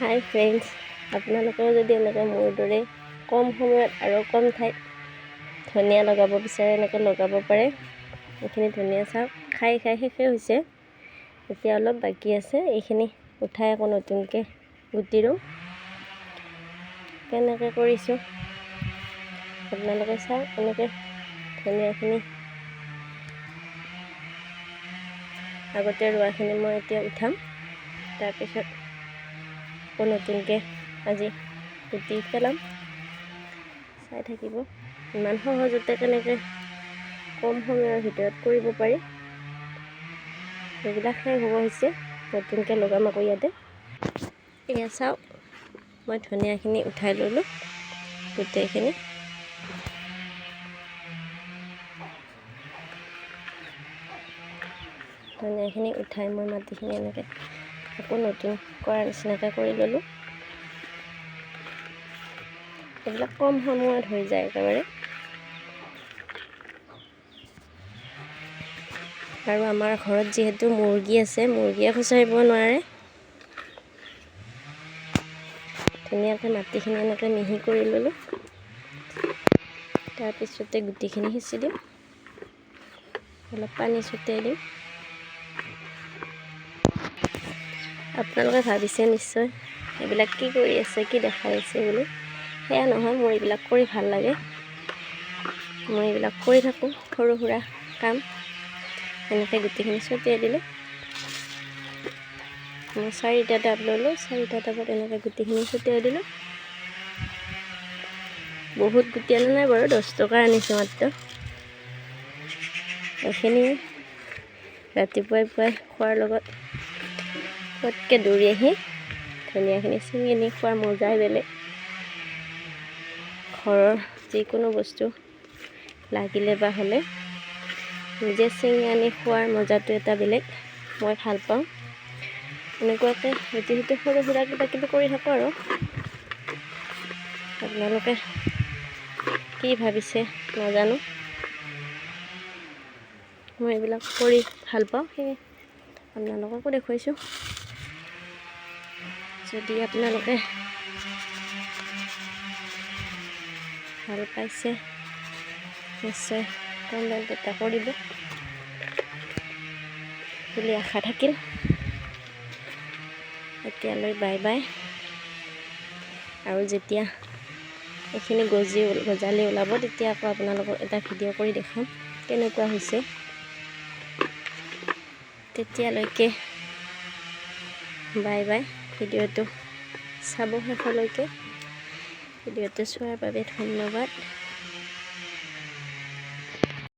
হাই friends আপোনালোকেও যদি এনেকৈ মোৰ দৰে কম সময়ত আৰু কম ঠাইত ধনিয়া লগাব বিচাৰে এনেকৈ লগাব পাৰে এইখিনি ধনিয়া চাওক খাই খাই শেষেই হৈছে। এতিয়া অলপ বাকী আছে এইখিনি উঠাই আকৌ নতুনকৈ গুটি ৰুম কেনেকৈ কৰিছোঁ? আপোনালোকে চাওক এনেকৈ ধনিয়াখিনি। আগতে ৰোৱাখিনি মই এতিয়া উঠাম। তাৰপিছত আকৌ নতুনকৈ আজি গুটি পেলাম। চাই থাকিব। ইমান সহজতে কেনেকৈ কম সময়ৰ ভিতৰত কৰিব পাৰি। সেইবিলাক শেষ হ'ব হৈছে নতুনকৈ লগাম আকৌ ইয়াতে। এয়া চাওক মই ধনিয়াখিনি উঠাই ল'লোঁ গোটেইখিনি। ধনিয়াখিনি উঠাই মই মাটিখিনি এনেকৈ আকৌ নতুন কৰাৰ নিচিনাকৈ কৰি ল'লোঁ। এইবিলাক কম সময়ত হৈ যায় একেবাৰে। আৰু আমাৰ ঘৰত যিহেতু মুৰ্গী আছে মুৰ্গীয়ে খুচৰিব নোৱাৰে। ধুনীয়াকৈ মাটিখিনি এনেকৈ মিহি কৰি ল'লোঁ। তাৰপিছতে গুটিখিনি সিঁচি দিম। অলপ পানী ছটিয়াই দিম। আপোনালোকে ভাবিছে নিশ্চয় এইবিলাক কি কৰি আছে কি দেখাই আছে বুলি? সেয়া নহয় মোৰ এইবিলাক কৰি ভাল লাগে। মই এইবিলাক কৰি থাকোঁ সৰু সুৰা কাম। এনেকৈ গোটেইখিনি ছটিয়াই দিলোঁ। মই চাৰিটা টাব ল'লোঁ চাৰিটা টাবত এনেকৈ গোটেইখিনি ছটিয়াই দিলোঁ। বহুত গুটি আনা নাই বাৰু দহ টকা আনিছোঁ মাত্ৰ। এইখিনি ৰাতিপুৱাই পুৱাই খোৱাৰ লগত পটকৈ দৌৰি আহি ধনিয়াখিনি ছিঙি আনি খোৱাৰ মজাই বেলেগ। ঘৰৰ যিকোনো বস্তু লাগিলে বা হ'লে নিজে ছিঙি আনি খোৱাৰ মজাটো এটা বেলেগ। মই ভাল পাওঁ। এনেকুৱাকৈ ইটো সিটো সৰু সুৰা কিবা কিবি কৰি থাকোঁ আৰু। আপোনালোকে কি ভাবিছে নাজানো। মই এইবিলাক কৰি ভাল পাওঁ। সেয়ে আপোনালোককো দেখুৱাইছোঁ। যদি আপোনালোকে ভালো পাইছে, নিশ্চয় কমেণ্ট এটা কৰিব। বুলি আশা থাকিল। এতিয়ালৈ বাই বাই। আৰু যেতিয়া এইখিনি গজি গজালি ওলাব, তেতিয়া আকৌ আপোনালোকক এটা ভিডিঅ' কৰি দেখাম, কেনেকুৱা হৈছে। তেতিয়ালৈকে বাই বাই। ভিডিঅ'টো চাব শেষলৈকে। ভিডিঅ'টো চোৱাৰ বাবে ধন্যবাদ।